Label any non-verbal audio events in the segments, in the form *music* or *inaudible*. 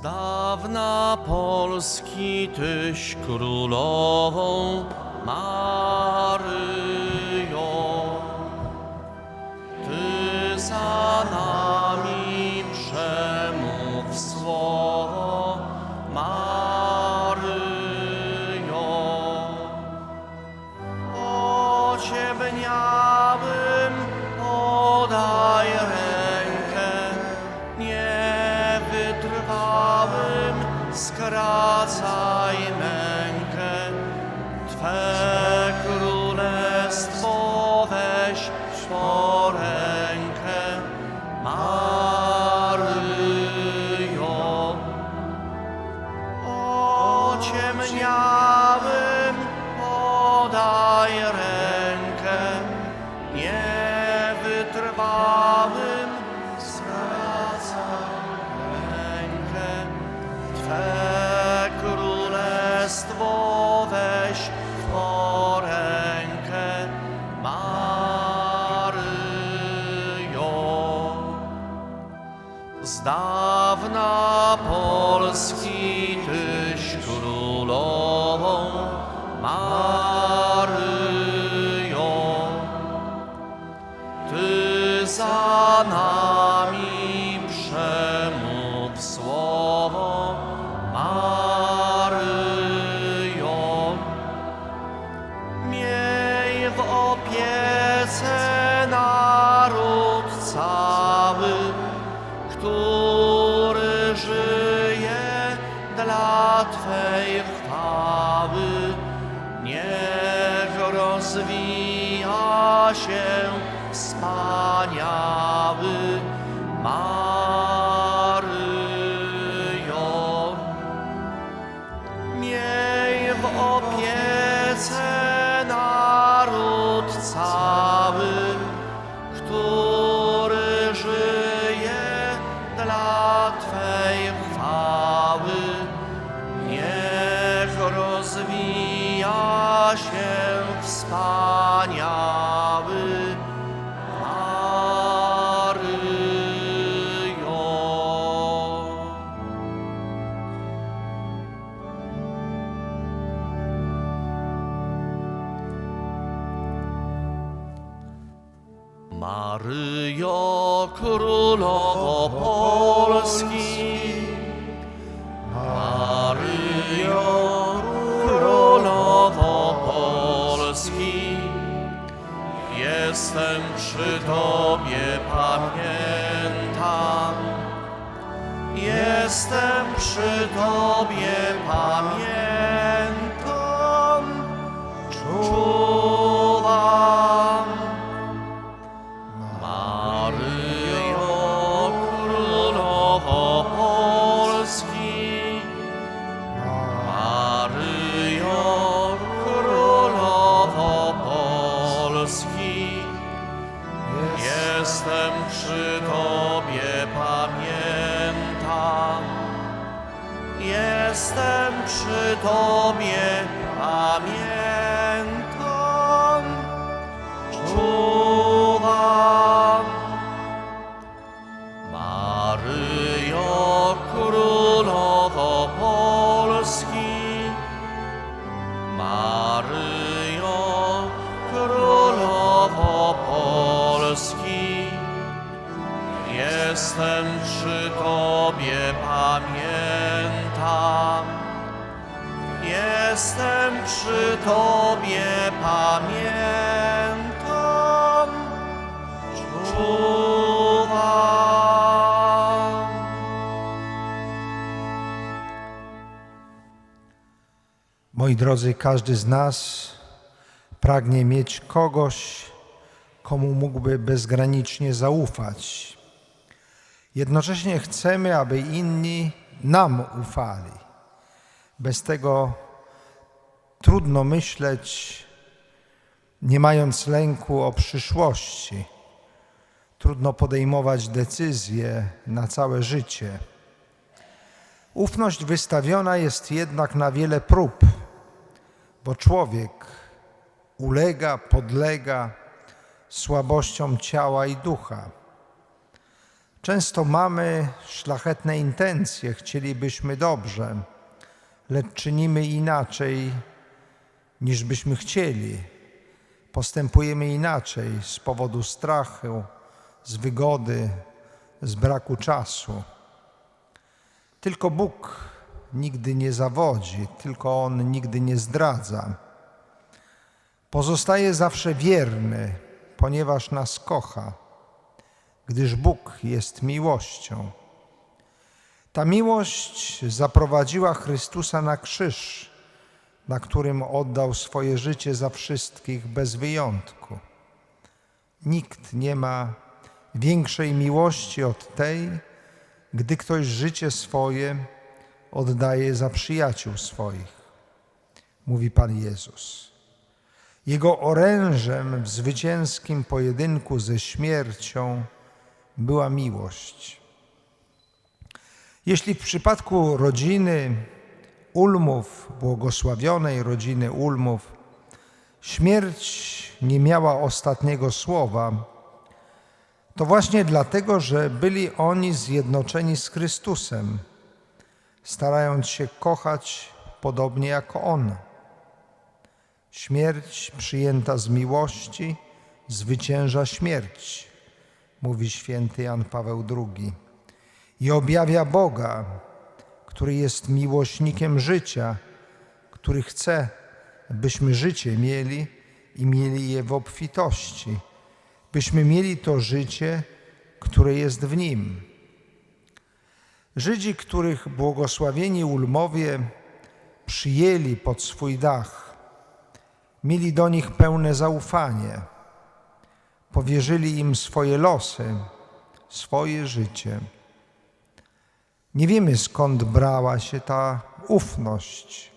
Z dawna Polski tyś królową Maryjo. Ty za nami przemów słowo Maryjo. Ociemniałym Z wspaniały Maryjo. Maryjo Królowo Polski, Jestem przy Tobie, pamiętam. Tobie, pamiętam. Czuwam. Moi drodzy, każdy z nas pragnie mieć kogoś, komu mógłby bezgranicznie zaufać. Jednocześnie chcemy, aby inni nam ufali. Bez tego trudno myśleć, nie mając lęku o przyszłości. Trudno podejmować decyzje na całe życie. Ufność wystawiona jest jednak na wiele prób, bo człowiek ulega, podlega słabościom ciała i ducha. Często mamy szlachetne intencje, chcielibyśmy dobrze, lecz czynimy inaczej niż byśmy chcieli. Postępujemy inaczej z powodu strachu, z wygody, z braku czasu. Tylko Bóg nigdy nie zawodzi, tylko On nigdy nie zdradza. Pozostaje zawsze wierny, ponieważ nas kocha, gdyż Bóg jest miłością. Ta miłość zaprowadziła Chrystusa na krzyż, na którym oddał swoje życie za wszystkich bez wyjątku. Nikt nie ma większej miłości od tej, gdy ktoś życie swoje oddaje za przyjaciół swoich, mówi Pan Jezus. Jego orężem w zwycięskim pojedynku ze śmiercią była miłość. Jeśli w przypadku rodziny Ulmów, błogosławionej rodziny Ulmów, śmierć nie miała ostatniego słowa, to właśnie dlatego, że byli oni zjednoczeni z Chrystusem, starając się kochać podobnie jak On. Śmierć przyjęta z miłości zwycięża śmierć, mówi święty Jan Paweł II, i objawia Boga, który jest miłośnikiem życia, który chce, byśmy życie mieli i mieli je w obfitości, byśmy mieli to życie, które jest w Nim. Żydzi, których błogosławieni Ulmowie przyjęli pod swój dach, mieli do nich pełne zaufanie, powierzyli im swoje losy, swoje życie. Nie wiemy skąd brała się ta ufność.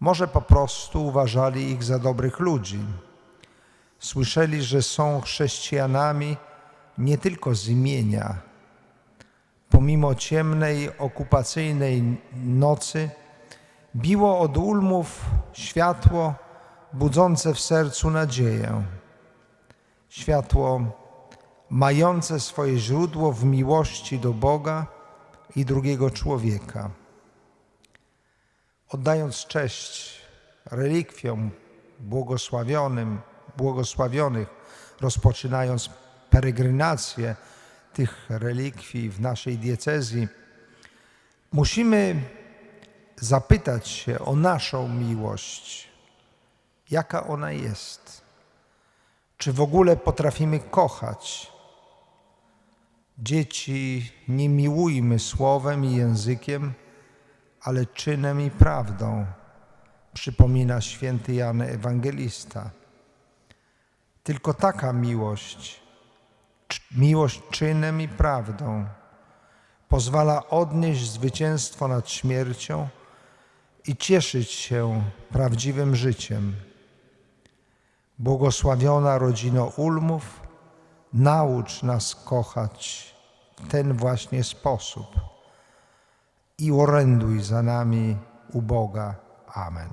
Może po prostu uważali ich za dobrych ludzi. Słyszeli, że są chrześcijanami nie tylko z imienia. Pomimo ciemnej, okupacyjnej nocy, biło od ulmów światło budzące w sercu nadzieję. Światło mające swoje źródło w miłości do Boga i drugiego człowieka. Oddając cześć relikwiom błogosławionym, błogosławionych, rozpoczynając peregrinację tych relikwii w naszej diecezji, musimy zapytać się o naszą miłość. Jaka ona jest? Czy w ogóle potrafimy kochać? Dzieci, nie miłujmy słowem i językiem, ale czynem i prawdą, przypomina święty Jan Ewangelista. Tylko taka miłość, miłość czynem i prawdą, pozwala odnieść zwycięstwo nad śmiercią i cieszyć się prawdziwym życiem. Błogosławiona rodzino Ulmów, naucz nas kochać w ten właśnie sposób i oręduj za nami u Boga. Amen.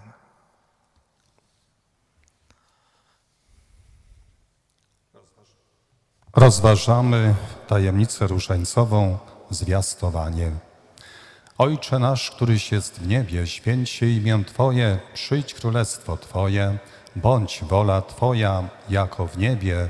Rozważamy tajemnicę różańcową, zwiastowanie. Ojcze nasz, któryś jest w niebie, święć się imię Twoje, przyjdź królestwo Twoje, bądź wola Twoja, jako w niebie,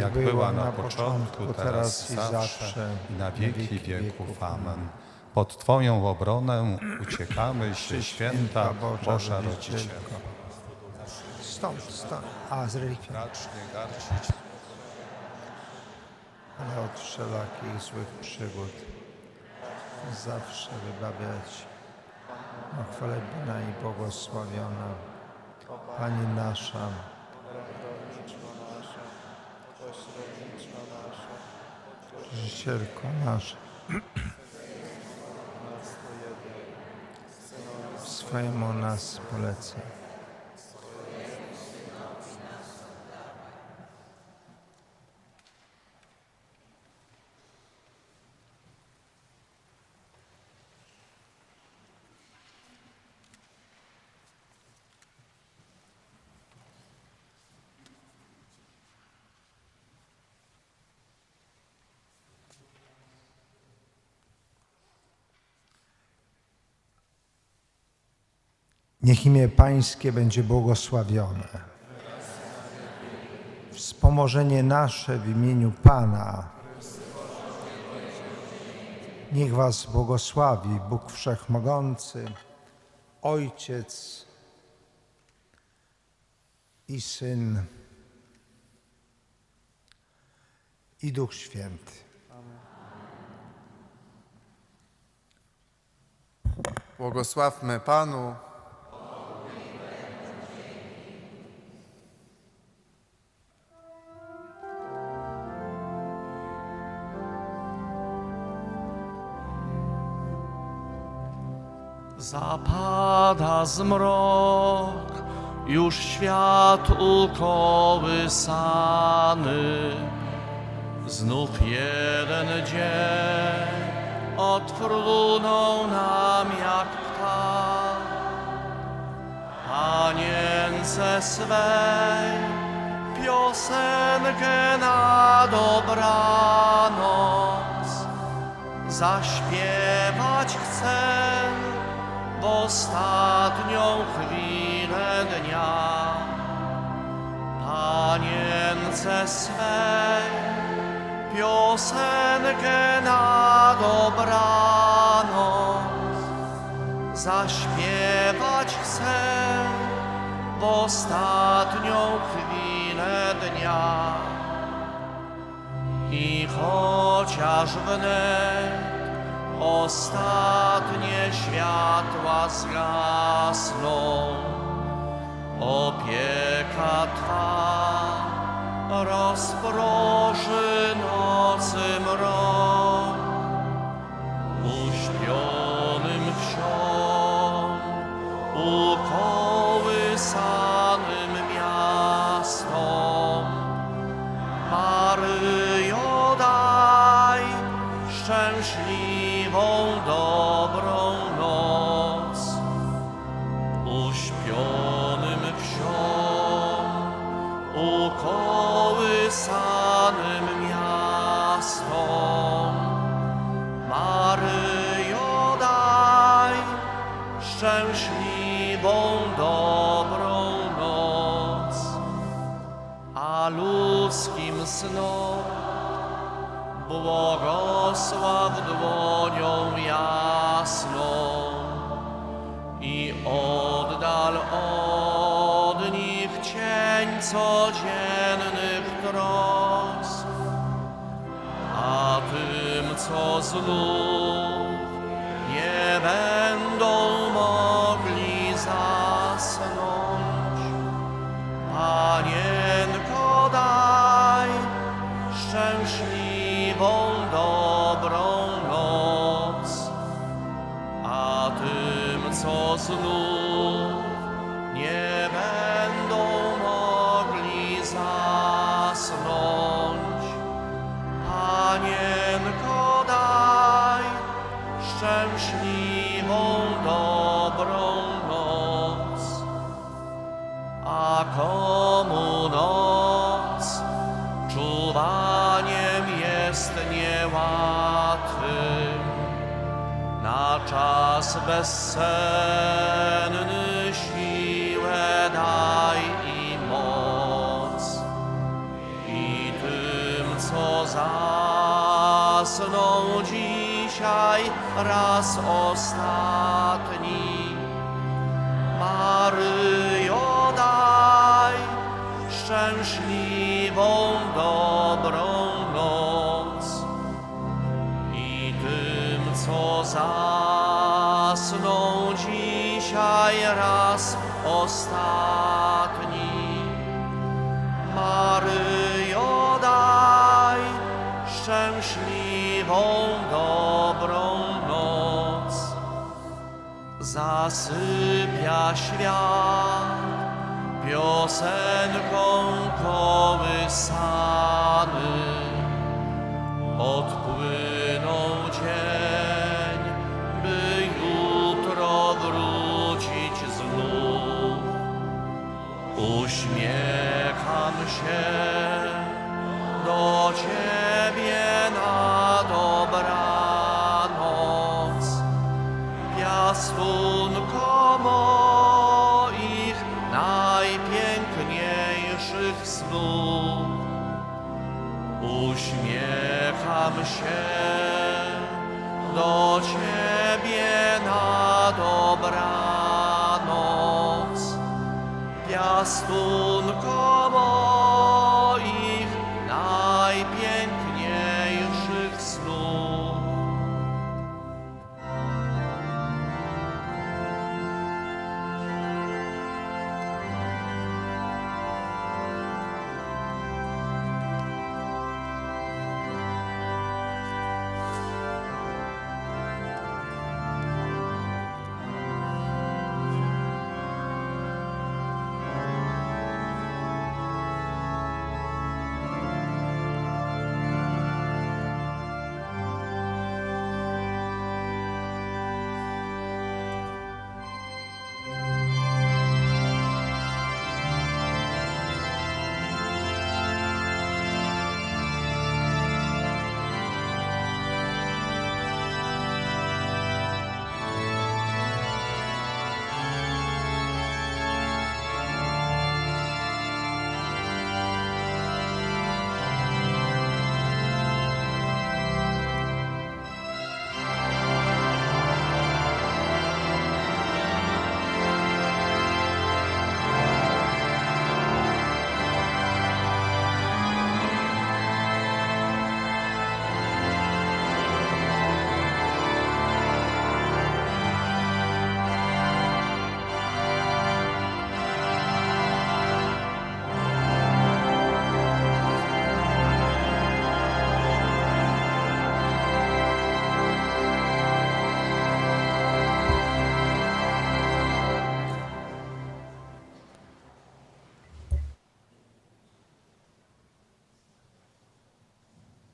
jak była na początku, teraz i zawsze, i na wieki wieków. Amen. *clears throat* Pod Twoją obronę uciekamy się, święta Boża Rodzicielko. Stąd, stąd. A, z gardzić ale od wszelakich złych przygód zawsze wybawiać. Chwalebna i błogosławiona Pani nasza, Życielko nasza, swojemu nas poleca. Niech imię Pańskie będzie błogosławione. Wspomożenie nasze w imieniu Pana. Niech Was błogosławi Bóg Wszechmogący, Ojciec i Syn i Duch Święty. Błogosławmy Panu. Zapada zmrok, już świat ukołysany. Znów jeden dzień odfrunął nam jak ptak. Panience swej piosenkę na dobranoc zaśpiewać chcę w ostatnią chwilę dnia. Panience swej piosenkę na dobranoc zaśpiewać chcę w ostatnią chwilę dnia. I chociaż wnet ostatnie światła zgasną, opieka Twa rozproszy nocy mrok uśpionym wsią, ukołysanym szczęśliwą, dobrą noc, a ludzkim snom błogosław dłonią jasną i oddal od nich cień codziennych trosk a tym, co znów nie będą co znów zasną dzisiaj raz ostatni. Maryjo, daj szczęśliwą, Zasypia świat piosenką kołysany. Odpłynął dzień, by jutro wrócić znów. Uśmiecham się się do Ciebie na dobranoc. Piastunko